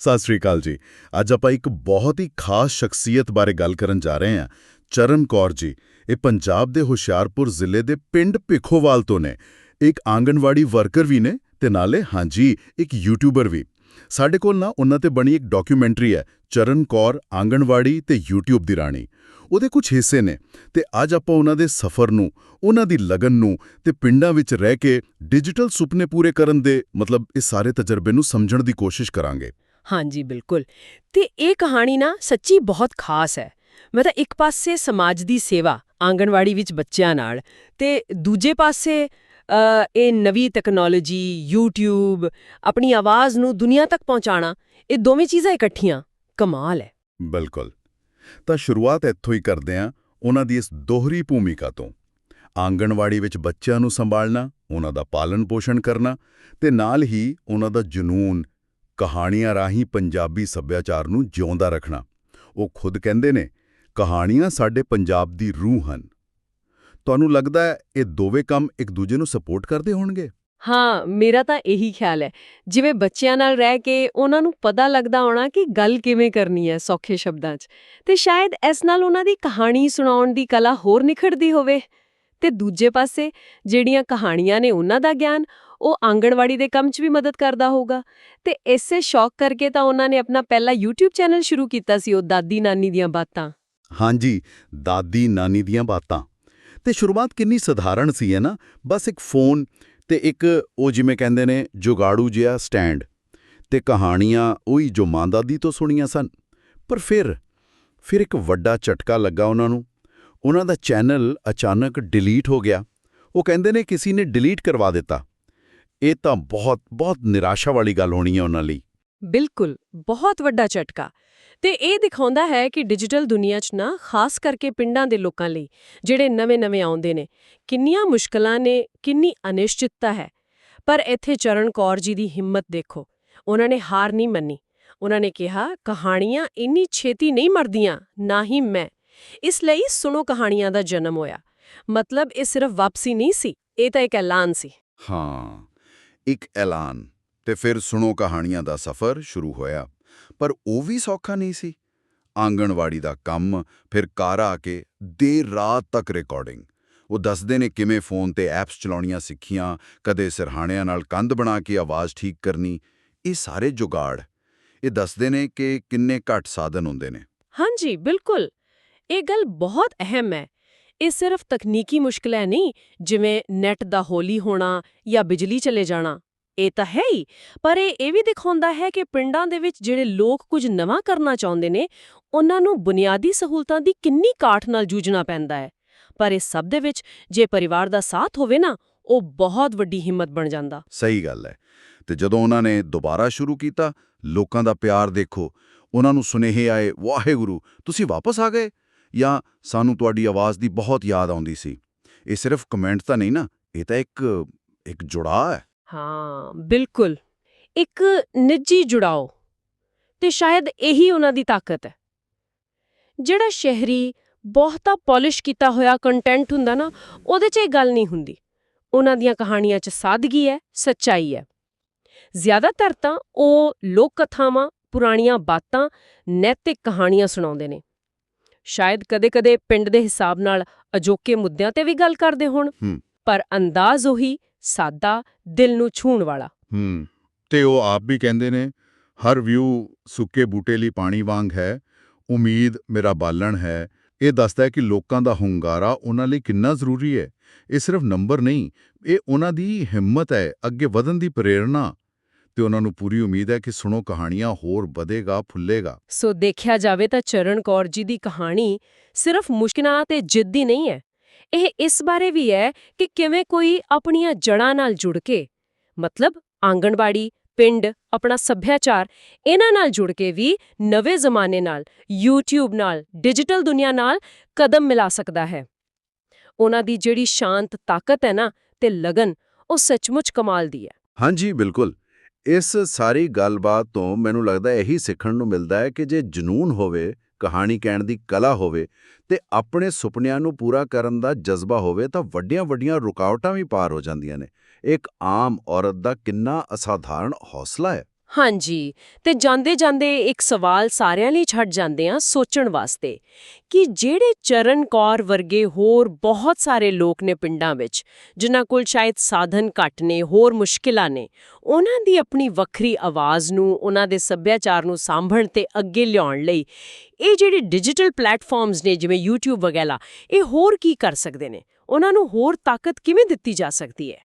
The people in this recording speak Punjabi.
ਸਤਿ ਸ੍ਰੀ ਅਕਾਲ ਜੀ। ਅੱਜ ਆਪਾਂ ਇੱਕ ਬਹੁਤ ਹੀ ਖਾਸ ਸ਼ਖਸੀਅਤ ਬਾਰੇ ਗੱਲ ਕਰਨ ਜਾ ਰਹੇ ਹਾਂ, ਚਰਨ ਕੌਰ ਜੀ। ਇਹ ਪੰਜਾਬ ਦੇ ਹੁਸ਼ਿਆਰਪੁਰ ਜ਼ਿਲ੍ਹੇ ਦੇ ਪਿੰਡ ਭਿੱਖੋਵਾਲ ਤੋਂ ਨੇ। ਇੱਕ ਆਂਗਣਵਾੜੀ ਵਰਕਰ ਵੀ ਨੇ ਤੇ ਨਾਲੇ ਹਾਂਜੀ ਇੱਕ ਯੂਟਿਊਬਰ ਵੀ। ਸਾਡੇ ਕੋਲ ਨਾ ਉਹਨਾਂ ਤੇ ਬਣੀ ਇੱਕ ਡਾਕੂਮੈਂਟਰੀ ਹੈ, ਚਰਨ ਕੌਰ ਆਂਗਣਵਾੜੀ ਤੇ YouTube ਦੀ ਰਾਣੀ। ਉਹਦੇ ਕੁਝ ਹਿੱਸੇ ਨੇ ਤੇ ਅੱਜ ਆਪਾਂ ਉਹਨਾਂ ਦੇ ਸਫ਼ਰ ਨੂੰ, ਉਹਨਾਂ ਦੀ ਲਗਨ ਨੂੰ ਤੇ ਪਿੰਡਾਂ ਵਿੱਚ ਰਹਿ ਕੇ ਡਿਜੀਟਲ ਸੁਪਨੇ ਪੂਰੇ ਕਰਨ ਦੇ ਮਤਲਬ ਇਸ ਸਾਰੇ ਤਜਰਬੇ ਨੂੰ ਸਮਝਣ ਦੀ ਕੋਸ਼ਿਸ਼ ਕਰਾਂਗੇ। ਹਾਂਜੀ, ਬਿਲਕੁਲ। ਤੇ ਇਹ ਕਹਾਣੀ ਨਾ ਸੱਚੀ ਬਹੁਤ ਖਾਸ ਹੈ। ਮੈਂ ਤਾਂ ਇੱਕ ਪਾਸੇ ਸਮਾਜ ਦੀ ਸੇਵਾ, ਆਂਗਣਵਾੜੀ ਵਿੱਚ ਬੱਚਿਆਂ ਨਾਲ ਤੇ ਦੂਜੇ ਪਾਸੇ ਇਹ ਨਵੀਂ ਟੈਕਨੋਲੋਜੀ YouTube, ਆਪਣੀ ਆਵਾਜ਼ ਨੂੰ ਦੁਨੀਆ ਤੱਕ ਪਹੁੰਚਾਣਾ ਇਹ ਦੋਵੇਂ ਚੀਜ਼ਾਂ ਇਕੱਠੀਆਂ, ਕਮਾਲ ਹੈ। ਬਿਲਕੁਲ। ਤਾਂ ਸ਼ੁਰੂਆਤ ਇੱਥੋਂ ਹੀ ਕਰਦੇ ਹਾਂ, ਉਹਨਾਂ ਦੀ ਇਸ ਦੋਹਰੀ ਭੂਮਿਕਾ ਤੋਂ। ਆਂਗਣਵਾੜੀ ਵਿੱਚ ਬੱਚਿਆਂ ਨੂੰ ਸੰਭਾਲਣਾ, ਉਹਨਾਂ ਦਾ ਪਾਲਣ ਪੋਸ਼ਣ ਕਰਨਾ ਤੇ ਨਾਲ ਹੀ ਉਹਨਾਂ ਦਾ ਜਨੂਨ ਕਹਾਣੀਆਂ ਰਾਹੀਂ ਪੰਜਾਬੀ ਸੱਭਿਆਚਾਰ ਨੂੰ ਜਿਉਂਦਾ ਰੱਖਣਾ। ਉਹ ਖੁਦ ਕਹਿੰਦੇ ਨੇ, ਕਹਾਣੀਆਂ ਸਾਡੇ ਪੰਜਾਬ ਦੀ ਰੂਹ ਹਨ। ਤੁਹਾਨੂੰ ਲੱਗਦਾ ਹੈ ਇਹ ਦੋਵੇਂ ਕੰਮ ਇੱਕ ਦੂਜੇ ਨੂੰ ਸਪੋਰਟ ਕਰਦੇ ਹੋਣਗੇ? ਹਾਂ, ਮੇਰਾ ਤਾਂ ਇਹੀ ਖਿਆਲ ਹੈ। ਜਿਵੇਂ ਬੱਚਿਆਂ ਨਾਲ ਰਹਿ ਕੇ ਉਹਨਾਂ ਨੂੰ ਪਤਾ ਲੱਗਦਾ ਹੋਣਾ ਕਿ ਗੱਲ ਕਿਵੇਂ ਕਰਨੀ ਹੈ ਸੌਖੇ ਸ਼ਬਦਾਂ 'ਚ, ਤੇ ਸ਼ਾਇਦ ਇਸ ਨਾਲ ਉਹਨਾਂ ਦੀ ਕਹਾਣੀ ਸੁਣਾਉਣ ਦੀ ਕਲਾ ਹੋਰ ਨਿਖੜਦੀ ਹੋਵੇ। ਤੇ ਦੂਜੇ ਪਾਸੇ, ਜਿਹੜੀਆਂ ਕਹਾਣੀਆਂ ਨੇ ਉਹਨਾਂ ਦਾ ਗਿਆਨ ਉਹ ਆਂਗਣਵਾੜੀ ਦੇ ਕੰਮ 'ਚ ਵੀ ਮਦਦ ਕਰਦਾ ਹੋਊਗਾ। ਤੇ ਇਸੇ ਸ਼ੌਕ ਕਰਕੇ ਤਾਂ ਉਹਨਾਂ ਨੇ ਆਪਣਾ ਪਹਿਲਾ YouTube ਚੈਨਲ ਸ਼ੁਰੂ ਕੀਤਾ ਸੀ, ਉਹ ਦਾਦੀ ਨਾਨੀ ਦੀਆਂ ਬਾਤਾਂ। ਹਾਂਜੀ, ਦਾਦੀ ਨਾਨੀ ਦੀਆਂ ਬਾਤਾਂ। ਤੇ ਸ਼ੁਰੂਆਤ ਕਿੰਨੀ ਸਧਾਰਨ ਸੀ, ਹੈ ਨਾ? ਬਸ ਇੱਕ ਫੋਨ ਤੇ ਇੱਕ ਉਹ ਜਿਵੇਂ ਕਹਿੰਦੇ ਨੇ, ਜੁਗਾੜੂ ਜਿਹਾ ਸਟੈਂਡ। ਤੇ ਕਹਾਣੀਆਂ ਉਹੀ ਜੋ ਮਾਂ ਦਾਦੀ ਤੋਂ ਸੁਣੀਆਂ ਸਨ। ਪਰ ਫਿਰ ਫਿਰ ਇੱਕ ਵੱਡਾ ਝਟਕਾ ਲੱਗਾ ਉਹਨਾਂ ਨੂੰ। ਉਹਨਾਂ ਦਾ ਚੈਨਲ ਅਚਾਨਕ ਡਿਲੀਟ ਹੋ ਗਿਆ। ਉਹ ਕਹਿੰਦੇ ਨੇ, ਕਿਸੇ ਨੇ ਡਿਲੀਟ ਕਰਵਾ ਦਿੱਤਾ। ਇਹ ਤਾਂ ਬਹੁਤ ਬਹੁਤ ਨਿਰਾਸ਼ਾ ਵਾਲੀ ਗੱਲ ਹੋਣੀ ਹੈ ਉਹਨਾਂ ਲਈ। ਬਿਲਕੁਲ ਬਹੁਤ ਵੱਡਾ ਝਟਕਾ। ਤੇ ਇਹ ਦਿਖਾਉਂਦਾ ਹੈ ਕਿ ਡਿਜੀਟਲ ਦੁਨੀਆ 'ਚ ਨਾ ਖਾਸ ਕਰਕੇ ਪਿੰਡਾਂ ਦੇ ਲੋਕਾਂ ਲਈ ਜਿਹੜੇ ਨਵੇਂ-ਨਵੇਂ ਆਉਂਦੇ ਨੇ ਕਿੰਨੀਆਂ ਮੁਸ਼ਕਲਾਂ ਨੇ ਕਿੰਨੀ ਅਨਿਸ਼ਚਿਤਤਾ ਹੈ। ਪਰ ਇੱਥੇ ਚਰਨ ਕੌਰ ਜੀ ਦੀ ਹਿੰਮਤ ਦੇਖੋ ਉਹਨਾਂ ਨੇ ਹਾਰ ਨਹੀਂ ਮੰਨੀ। ਉਹਨਾਂ ਨੇ ਕਿਹਾ ਕਹਾਣੀਆਂ ਇੰਨੀ ਛੇਤੀ ਨਹੀਂ ਮਰਦੀਆਂ ਨਾ ਹੀ ਮੈਂ। ਇਸ ਲਈ ਸੁਣੋ ਕਹਾਣੀਆਂ ਦਾ ਜਨਮ ਹੋਇਆ। ਮਤਲਬ ਇਹ ਸਿਰਫ ਵਾਪਸੀ ਨਹੀਂ ਸੀ ਇਹ ਤਾਂ ਇੱਕ ਐਲਾਨ ਸੀ। ਹਾਂ। ਇੱਕ ਐਲਾਨ ਤੇ ਫਿਰ ਸੁਣੋ ਕਹਾਣੀਆਂ ਦਾ ਸਫ਼ਰ ਸ਼ੁਰੂ ਹੋਇਆ। ਪਰ ਉਹ ਵੀ ਸੌਖਾ ਨਹੀਂ ਸੀ। ਆਂਗਣਵਾੜੀ ਦਾ ਕੰਮ ਫਿਰ ਘਰ ਆ ਕੇ ਦੇਰ ਰਾਤ ਤੱਕ ਰਿਕਾਰਡਿੰਗ ਉਹ ਦੱਸਦੇ ਨੇ ਕਿਵੇਂ ਫੋਨ ਤੇ ਐਪਸ ਚਲਾਉਣੀਆਂ ਸਿੱਖੀਆਂ, ਕਦੇ ਸਿਰਹਾਣਿਆਂ ਨਾਲ ਕੰਧ ਬਣਾ ਕੇ ਆਵਾਜ਼ ਠੀਕ ਕਰਨੀ, ਇਹ ਸਾਰੇ ਜੁਗਾੜ। ਇਹ ਦੱਸਦੇ ਨੇ ਕਿ ਕਿੰਨੇ ਘੱਟ ਸਾਧਨ ਹੁੰਦੇ ਨੇ। ਹਾਂਜੀ, ਬਿਲਕੁਲ। ਇਹ ਗੱਲ ਬਹੁਤ ਅਹਿਮ ਹੈ। ਇਹ ਸਿਰਫ ਤਕਨੀਕੀ ਮੁਸ਼ਕਲਾਂ ਨਹੀਂ, ਜਿਵੇਂ ਨੈਟ ਦਾ ਹੌਲੀ ਹੋਣਾ ਜਾਂ ਬਿਜਲੀ ਚਲੇ ਜਾਣਾ। ਇਹ ਤਾਂ ਹੈ ਹੀ, ਪਰ ਇਹ ਇਹ ਵੀ ਦਿਖਾਉਂਦਾ ਹੈ ਕਿ ਪਿੰਡਾਂ ਦੇ ਵਿੱਚ ਜਿਹੜੇ ਲੋਕ ਕੁਝ ਨਵਾਂ ਕਰਨਾ ਚਾਹੁੰਦੇ ਨੇ, ਉਹਨਾਂ ਨੂੰ ਬੁਨਿਆਦੀ ਸਹੂਲਤਾਂ ਦੀ ਕਿੰਨੀ ਕਾਠ ਨਾਲ ਜੂਝਣਾ ਪੈਂਦਾ ਹੈ। ਪਰ ਇਸ ਸਭ ਦੇ ਵਿੱਚ ਜੇ ਪਰਿਵਾਰ ਦਾ ਸਾਥ ਹੋਵੇ ਨਾ, ਉਹ ਬਹੁਤ ਵੱਡੀ ਹਿੰਮਤ ਬਣ ਜਾਂਦਾ। ਸਹੀ ਗੱਲ ਹੈ। ਤੇ ਜਦੋਂ ਉਹਨਾਂ ਨੇ ਦੁਬਾਰਾ ਸ਼ੁਰੂ ਕੀਤਾ, ਲੋਕਾਂ ਦਾ ਪਿਆਰ ਦੇਖੋ, ਉਹਨਾਂ ਨੂੰ ਸੁਨੇਹੇ ਆਏ, ਵਾਹਿਗੁਰੂ, ਤੁਸੀਂ ਵਾਪਸ ਆ ਗਏ? ਜਾਂ ਸਾਨੂੰ ਤੁਹਾਡੀ ਆਵਾਜ਼ ਦੀ ਬਹੁਤ ਯਾਦ ਆਉਂਦੀ ਸੀ। ਇਹ ਸਿਰਫ ਕਮੈਂਟ ਤਾਂ ਨਹੀਂ ਨਾ, ਇਹ ਤਾਂ ਇੱਕ ਇੱਕ ਜੁੜਾਅ ਹੈ। ਹਾਂ, ਬਿਲਕੁਲ। ਇੱਕ ਨਿੱਜੀ ਜੁੜਾਓ। ਤੇ ਸ਼ਾਇਦ ਇਹੀ ਉਹਨਾਂ ਦੀ ਤਾਕਤ ਹੈ। ਜਿਹੜਾ ਸ਼ਹਿਰੀ ਬਹੁਤਾ ਪਾਲਿਸ਼ ਕੀਤਾ ਹੋਇਆ ਕੰਟੈਂਟ ਹੁੰਦਾ ਨਾ, ਉਹਦੇ 'ਚ ਇਹ ਗੱਲ ਨਹੀਂ ਹੁੰਦੀ। ਉਹਨਾਂ ਦੀਆਂ ਕਹਾਣੀਆਂ 'ਚ ਸਾਦਗੀ ਹੈ, ਸੱਚਾਈ ਹੈ। ਜ਼ਿਆਦਾਤਰ ਤਾਂ ਉਹ ਲੋਕ ਕਥਾਵਾਂ, ਪੁਰਾਣੀਆਂ ਬਾਤਾਂ, ਨੈਤਿਕ ਕਹਾਣੀਆਂ ਸੁਣਾਉਂਦੇ ਨੇ। ਸ਼ਾਇਦ ਕਦੇ-ਕਦੇ ਪਿੰਡ ਦੇ ਹਿਸਾਬ ਨਾਲ ਅਜੋਕੇ ਮੁੱਦਿਆਂ ਤੇ ਵੀ ਗੱਲ ਕਰਦੇ ਹੋਣ। ਪਰ ਅੰਦਾਜ਼ ਉਹੀ ਸਾਦਾ ਦਿਲ ਨੂੰ ਛੂਹਣ ਵਾਲਾ। ਹੂੰ। ਤੇ ਉਹ ਆਪ ਵੀ ਕਹਿੰਦੇ ਨੇ ਹਰ ਵਿਊ ਸੁੱਕੇ ਬੂਟੇ ਲਈ ਪਾਣੀ ਵਾਂਗ ਹੈ ਉਮੀਦ ਮੇਰਾ ਬਾਲਣ ਹੈ। ਇਹ ਦੱਸਦਾ ਹੈ ਕਿ ਲੋਕਾਂ ਦਾ ਹੁੰਗਾਰਾ ਉਹਨਾਂ ਲਈ ਕਿੰਨਾ ਜ਼ਰੂਰੀ ਹੈ। ਇਹ ਸਿਰਫ ਨੰਬਰ ਨਹੀਂ ਇਹ ਉਹਨਾਂ ਦੀ ਹਿੰਮਤ ਹੈ ਅੱਗੇ ਵਧਣ ਦੀ ਪ੍ਰੇਰਣਾ। ਤੇ ਉਹਨਾਂ ਨੂੰ ਪੂਰੀ ਉਮੀਦ ਹੈ ਕਿ ਸੁਣੋ ਕਹਾਣੀਆਂ ਹੋਰ ਵਧੇਗਾ ਫੁੱਲੇਗਾ। ਸੋ ਦੇਖਿਆ ਜਾਵੇ ਤਾਂ ਚਰਨ ਕੌਰ ਜੀ ਦੀ ਕਹਾਣੀ ਸਿਰਫ ਮੁਸ਼ਕਿਲਾਂ ਤੇ ਜਿੱਦ ਦੀ ਨਹੀਂ ਹੈ। ਇਹ ਇਸ ਬਾਰੇ ਵੀ ਹੈ ਕਿ ਕਿਵੇਂ ਕੋਈ ਆਪਣੀਆਂ ਜੜ੍ਹਾਂ ਨਾਲ ਜੁੜ ਕੇ ਮਤਲਬ ਆਂਗਣਵਾੜੀ ਪਿੰਡ ਆਪਣਾ ਸੱਭਿਆਚਾਰ ਇਹਨਾਂ ਨਾਲ ਜੁੜ ਕੇ ਵੀ ਨਵੇਂ ਜ਼ਮਾਨੇ ਨਾਲ YouTube ਨਾਲ ਡਿਜੀਟਲ ਦੁਨੀਆ ਨਾਲ ਕਦਮ ਮਿਲਾ ਸਕਦਾ ਹੈ। ਉਹਨਾਂ ਦੀ ਜਿਹੜੀ ਸ਼ਾਂਤ ਤਾਕਤ ਹੈ ਨਾ ਤੇ ਲਗਨ ਉਹ ਸੱਚਮੁੱਚ ਕਮਾਲ ਦੀ ਹੈ। ਹਾਂਜੀ ਬਿਲਕੁਲ। ਇਸ ਸਾਰੀ ਗੱਲਬਾਤ ਤੋਂ ਮੈਨੂੰ ਲੱਗਦਾ ਇਹੀ ਸਿੱਖਣ ਨੂੰ ਮਿਲਦਾ ਹੈ ਕਿ ਜੇ ਜਨੂਨ ਹੋਵੇ, ਕਹਾਣੀ ਕਹਿਣ ਦੀ ਕਲਾ ਹੋਵੇ ਤੇ ਆਪਣੇ ਸੁਪਨਿਆਂ ਨੂੰ ਪੂਰਾ ਕਰਨ ਦਾ ਜਜ਼ਬਾ ਹੋਵੇ ਤਾਂ ਵੱਡੀਆਂ-ਵੱਡੀਆਂ ਰੁਕਾਵਟਾਂ ਵੀ ਪਾਰ ਹੋ ਜਾਂਦੀਆਂ ਨੇ। ਇੱਕ ਆਮ ਔਰਤ ਦਾ ਕਿੰਨਾ ਅਸਾਧਾਰਨ ਹੌਸਲਾ ਹੈ। ਹਾਂਜੀ, ਤੇ ਜਾਂਦੇ ਜਾਂਦੇ ਇੱਕ ਸਵਾਲ ਸਾਰਿਆਂ ਲਈ ਛੱਡ ਜਾਂਦੇ ਆ ਸੋਚਣ ਵਾਸਤੇ ਕਿ ਜਿਹੜੇ ਚਰਨ ਕੌਰ ਵਰਗੇ ਹੋਰ ਬਹੁਤ ਸਾਰੇ ਲੋਕ ਨੇ ਪਿੰਡਾਂ ਵਿੱਚ, ਜਿਨ੍ਹਾਂ ਕੋਲ ਸ਼ਾਇਦ ਸਾਧਨ ਘੱਟ ਨੇ, ਹੋਰ ਮੁਸ਼ਕਿਲਾਂ ਨੇ, ਉਹਨਾਂ ਦੀ ਆਪਣੀ ਵੱਖਰੀ ਆਵਾਜ਼ ਨੂੰ, ਉਹਨਾਂ ਦੇ ਸੱਭਿਆਚਾਰ ਨੂੰ ਸਾਂਭਣ ਤੇ ਅੱਗੇ ਲਿਆਉਣ ਲਈ ਇਹ ਜਿਹੜੇ ਡਿਜੀਟਲ ਪਲੇਟਫਾਰਮਸ ਨੇ, ਜਿਵੇਂ YouTube ਵਗੈਰਾ, ਇਹ ਹੋਰ ਕੀ ਕਰ ਸਕਦੇ ਨੇ? ਉਹਨਾਂ ਨੂੰ ਹੋਰ ਤਾਕਤ ਕਿਵੇਂ ਦਿੱਤੀ ਜਾ ਸਕਦੀ ਹੈ?